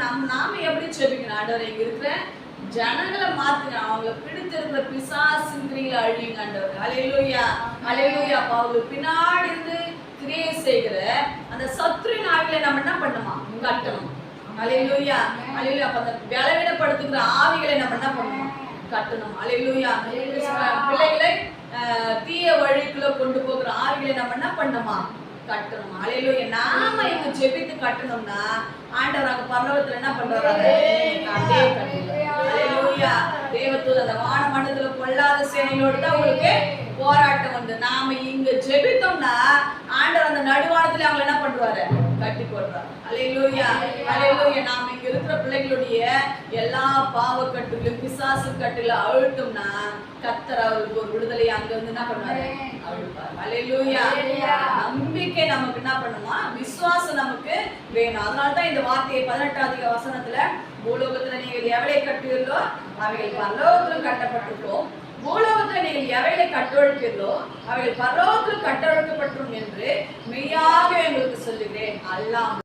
நம் நாம எப்படி செபிக்கணும் ஆண்டவர் இங்க இருக்கிற ஜனங்களை மாத்துங்க. அவங்க பிடித்திருக்கிற பிசாசின் அழியுங்க ஆண்டவர். அலையிலூயா அலையிலூயா அப்ப அவங்க பின்னாடி இருந்து கிரியை செய்கிற அந்த சத்ருவின் ஆவிகளை நம்ம என்ன பண்ணுமா? கட்டணும். அலையிலூயா அலையிலூயா அப்ப அந்த பலவீனப்படுத்துகிற ஆவிகளை நம்ம என்ன பண்ணணும் கட்டணும். அலையிலூயா பிள்ளைகளை தீய வழிக்குள்ள கொண்டு போகிற ஆவிகளை நம்ம என்ன பண்ணணுமா கட்டணும். அலையிலூயா நாம இங்க ஜெபித்து கட்டணும்னா ஆண்டவர் அங்க பரலோகத்துல என்ன பண்றாரு தேவத்தூர் அந்த வான மண்டலத்துல கொள்ளாத சேனைகளோடு தான் உங்களுக்கு போராட்டம் வந்து நாம இங்க ஜெபித்தோம்னா ஆண்டவர் அந்த நடுவானத்துல அவங்க என்ன பண்றாரு கட்டி போடுறாரு அலையிலூயா அலையிலூயா நாம இங்க இருக்கிற பிள்ளைகளுடைய எல்லா பாவ கட்டுகளையும் பிசாசு கட்டுல அழுத்தோம்னா கத்தர் அவருக்கு ஒரு விடுதலை அங்க வந்து என்ன பண்ணுவாரு? அழுப்பாரு. அலையிலூயா நம்பிக்கை நமக்கு என்ன பண்ணுமா? வேணும். அதனால தான் இந்த வார்த்தையை பதினெட்டாவது வசனத்துல பூலோகத்துல நீங்கள் எவளை கட்டுவீர்களோ அவைகள் பரலோகத்திலும் கட்டப்பட்டிருக்கோம். பூலோகத்துல நீங்கள் எவைகளை கட்டொழுக்கிறதோ அவைகள் பரலோகத்தில் கட்டொழுக்கப்பட்டும் என்று மெய்யாக எங்களுக்கு சொல்லுகிறேன். அல்லாம்